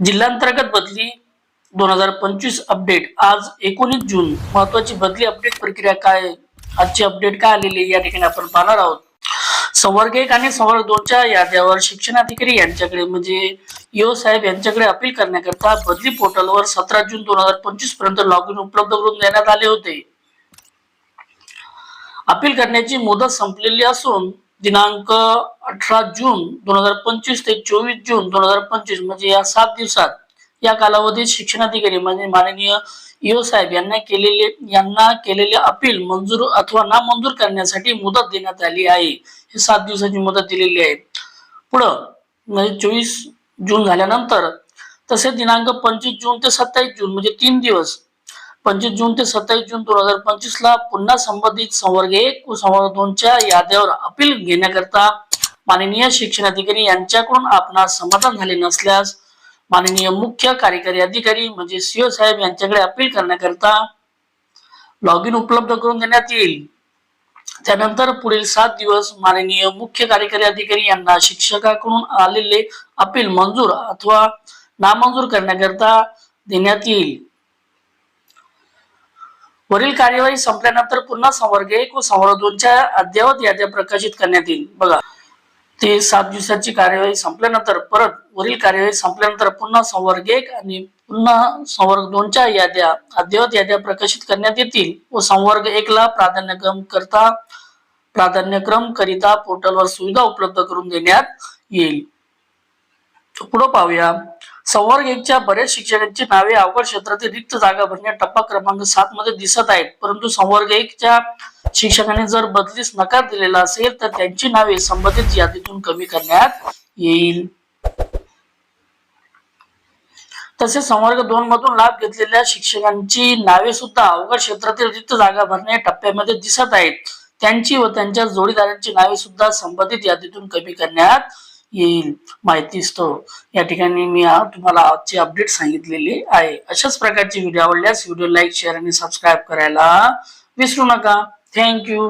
जिल्हांतर्गत बदली. दोन हजार पंचवीस अपडेट. आज एकोणीस जून. महत्वाची बदली अपडेट प्रक्रिया काय? आजची अपडेट काय आलेली या ठिकाणी आपण पाहणार आहोत. संवर्ग एक आणि संवर्ग दोनच्या याद्यावर शिक्षणाधिकारी यांच्याकडे म्हणजे यो साहेब यांच्याकडे अपील करण्याकरता बदली पोर्टलवर सतरा जून दोन हजार पंचवीसपर्यंत लॉग इन उपलब्ध करून देण्यात आले होते. अपील करण्याची मुदत संपलेली असून दिनांक अठरा जून दोन हजार पंचवीस ते चोवीस जून दोन हजार पंचवीस म्हणजे या सात दिवसात या कालावधीत शिक्षणाधिकारी म्हणजे माननीय यो साहेब यांना केलेले यांना केलेले अपील मंजूर अथवा नामंजूर करण्यासाठी मुदत देण्यात आली आहे. हे सात दिवसाची मुदत दिलेली आहे. पुढं म्हणजे चोवीस जून झाल्यानंतर तसेच दिनांक पंचवीस जून ते सत्तावीस जून म्हणजे तीन दिवस पंचवीस जून ते सत्तावीस जून दोन हजार पंचवीस ला पुन्हा संबंधित संवर्ग एक व संवर्ग दोनच्या याद्यावर अपील घेण्याकरता माननीय शिक्षण अधिकारी यांच्याकडून आपणास समाधान झाले नसल्यास माननीय मुख्य कार्यकारी अधिकारी म्हणजे सीओ साहेब यांच्याकडे अपील करण्याकरता लॉग इन उपलब्ध करून देण्यात येईल. त्यानंतर पुढील सात दिवस माननीय मुख्य कार्यकारी अधिकारी यांना शिक्षकाकडून आलेले अपील मंजूर अथवा नामंजूर करण्याकरता देण्यात येईल. वरील कार्यवाही संपल्यानंतर पुन्हा संवर्ग एक व संवर्ग दोनच्या अद्ययावत याद्या प्रकाशित करण्यात येईल. बघा ते सात दिवसाची कार्यवाही संपल्यानंतर परत वरील कार्यवाही संपल्यानंतर पुन्हा संवर्ग एक आणि पुन्हा संवर्ग दोनच्या याद्या अद्ययावत याद्या प्रकाशित करण्यात येतील व संवर्ग एकला प्राधान्यक्रम करता प्राधान्यक्रम करिता पोर्टलवर सुविधा उपलब्ध करून देण्यात येईल. पुढं पाहूया. संवर्ग एकच्या बऱ्याच शिक्षकांची नावे अवघड क्षेत्रातील रिक्त जागा भरण्या टप्पा क्रमांक सात मध्ये दिसत आहेत. परंतु संवर्ग एकच्या शिक्षकांनी जर बदलीस नकार दिलेला असेल तर त्यांची नावे संबंधित यादीतून कमी करण्यात येईल. तसेच संवर्ग दोन मधून लाभ घेतलेल्या शिक्षकांची नावे सुद्धा अवघड क्षेत्रातील रिक्त जागा भरण्या टप्प्यामध्ये दिसत आहेत. त्यांची व त्यांच्या जोडीदारांची नावे सुद्धा संबंधित यादीतून कमी करण्यात येईल माहिती स्तव या ठिकाणी मी तुम्हाला आजची अपडेट सांगितलेली आहे. अशाच प्रकारचे व्हिडिओ आवडल्यास व्हिडिओ लाईक शेअर आणि सबस्क्राईब करायला विसरू नका. थँक्यू